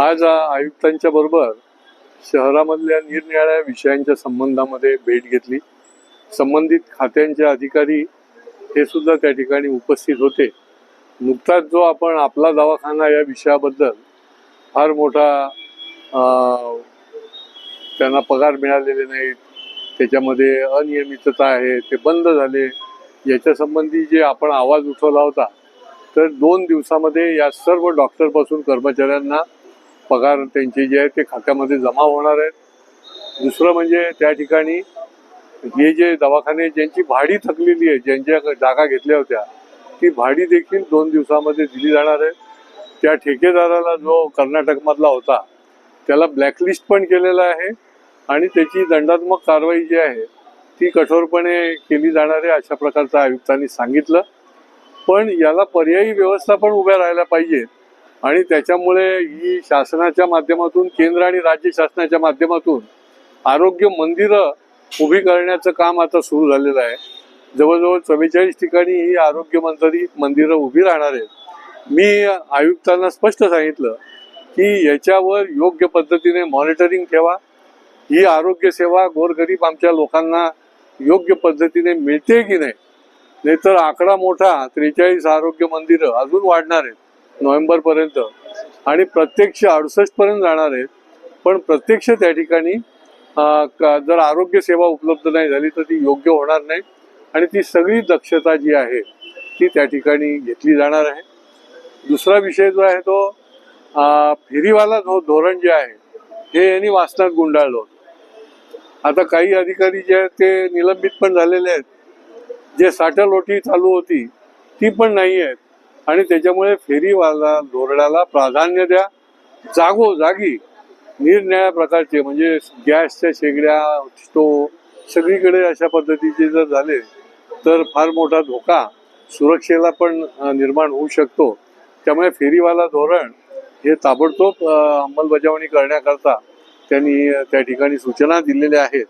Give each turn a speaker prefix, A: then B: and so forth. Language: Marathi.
A: आज आयुक्तांच्या बरोबर शहरामधल्या निरनिराळ्या विषयांच्या संबंधामध्ये भेट घेतली. संबंधित खात्यांचे अधिकारी हे सुद्धा त्या ठिकाणी उपस्थित होते. नुकताच जो आपण आपला दवाखाना या विषयाबद्दल फार मोठा त्यांना पगार मिळालेले नाहीत. त्याच्यामध्ये अनियमितता आहे ते बंद झाले. याच्या संबंधी जे आपण आवाज उठवला होता तर दोन दिवसामध्ये या सर्व डॉक्टरपासून कर्मचाऱ्यांना पगार त्यांचे जे आहेत ते खात्यामध्ये जमा होणार आहेत. दुसरं म्हणजे त्या ठिकाणी हे जे दवाखाने ज्यांची भाडी थकलेली आहे ज्यांच्या जागा घेतल्या होत्या ती भाडी देखील दोन दिवसामध्ये दिली जाणार आहे. त्या ठेकेदाराला जो कर्नाटकमधला होता त्याला ब्लॅकलिस्ट पण केलेला आहे आणि त्याची दंडात्मक कारवाई जी आहे ती कठोरपणे केली जाणार आहे अशा प्रकारचं आयुक्तांनी सांगितलं. पण याला पर्यायी व्यवस्था पण उभ्या राहायला पाहिजे आणि त्याच्यामुळे ही शासनाच्या माध्यमातून केंद्र आणि राज्य शासनाच्या माध्यमातून आरोग्य मंदिरं उभी करण्याचं काम आता सुरू झालेलं आहे. जवळजवळ चव्वेचाळीस ठिकाणी ही आरोग्य मंत्री मंदिरं उभी राहणार आहेत. मी आयुक्तांना स्पष्ट सांगितलं की याच्यावर योग्य पद्धतीने मॉनिटरिंग ठेवा. ही आरोग्य सेवा गोरगरीब आमच्या लोकांना योग्य पद्धतीने मिळते की नाही? नाहीतर आकडा मोठा त्रेचाळीस आरोग्य मंदिरं अजून वाढणार आहेत. नोव्हेंबर पर्यंत आणि प्रत्यक्ष अडुसष्ट पर्यंत जाणार आहेत. पण प्रत्यक्ष त्या ठिकाणी जर आरोग्य सेवा उपलब्ध नाही झाली तर ती योग्य होणार नाही. आणि ती सगळी दक्षता जी आहे ती त्या ठिकाणी घेतली जाणार आहे. दुसरा विषय जो आहे तो फेरीवाला धो धोरण जे आहे हे यांनी वाचनात गुंडाळलं होतं. आता काही अधिकारी जे आहेत ते निलंबित पण झालेले आहेत. जे साठलोटी चालू होती ती पण नाही आहेत. आणि त्याच्यामुळे फेरीवाला धोरणाला प्राधान्य द्या. जागो जागी. निरनिळ्या प्रकारचे म्हणजे गॅसच्या शेगड्या स्टोव सगळीकडे अशा पद्धतीचे जर झाले तर फार मोठा धोका सुरक्षेला पण निर्माण होऊ शकतो. त्यामुळे फेरीवाला धोरण हे ताबडतोब अंमलबजावणी करण्याकरता त्यांनी त्या ठिकाणी सूचना दिलेल्या आहेत.